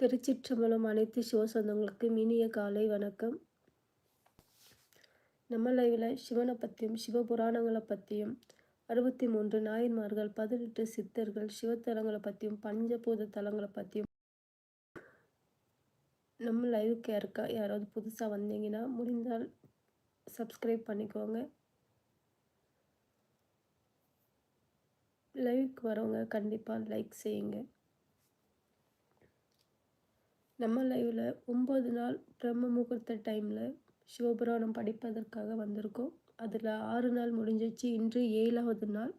திருச்சிற்றம்பலம் அனைத்து சிவசொந்தங்களுக்கும் இனிய காலை வணக்கம். நம்ம லைவில் சிவனை பற்றியும் சிவபுராணங்களை பற்றியும் அறுபத்தி மூன்று நாயன்மார்கள் பதினெட்டு சித்தர்கள் சிவத்தலங்களை பற்றியும் பஞ்சபூத தலங்களை பற்றியும் நம்ம லைவுக்கு யாருக்கா யாராவது புதுசாக வந்தீங்கன்னா முடிந்தால் சப்ஸ்கிரைப் பண்ணிக்கோங்க. லைவுக்கு வரவங்க கண்டிப்பாக லைக் செய்யுங்க. நம்ம லைவில் ஒம்பது நாள் பிரம்ம முகூர்த்த டைமில் சிவபுராணம் படிப்பதற்காக வந்திருக்கோம். அதில் ஆறு நாள் முடிஞ்சிச்சு. இன்று ஏழாவது நாள்.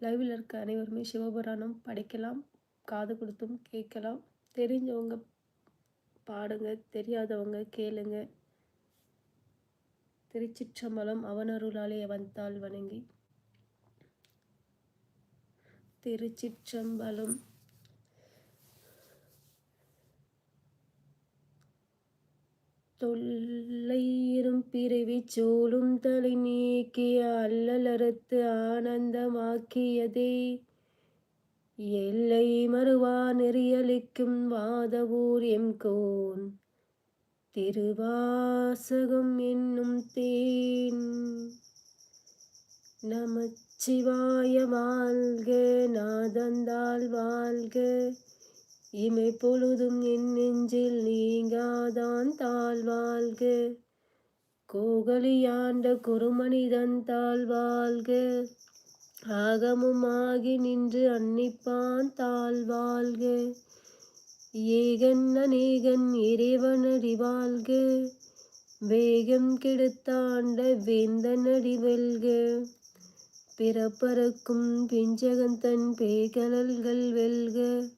லைவில் இருக்க அனைவருமே சிவபுராணம் படிக்கலாம் காது கொடுத்தும் கேட்கலாம். தெரிஞ்சவங்க பாடுங்க தெரியாதவங்க கேளுங்க. திருச்சிற்றம்பலம் அவனருளாலே வந்தால் வணங்கி. திருச்சிற்றம்பலம் தொல்லையிரும் பிறவி சூழும் தலை நீக்கிய அல்லலறுத்து ஆனந்தமாக்கியதே. எல்லை மறுவா நெறியளிக்கும் வாதவூர் எம்கோன் திருவாசகம் என்னும் தேன். நமச்சிவாய வாழ்க நாதந்தால் வாழ்க. இமை பொழுதும் என் நெஞ்சில் நீங்காதான் தாழ்வாழ்க கோகலியாண்ட குருமனிதன் தாழ்வாழ்க ஆகமுமாகி நின்று அன்னிப்பான் தாழ்வாழ்க ஏகன் அநேகன் இறைவனடி வாழ்க. வேகம் கெடுத்தாண்ட வேந்தனடி வெல்க. பிறப்பறக்கும் பிஞ்சகந்தன் பேகலல்கள் வெல்க.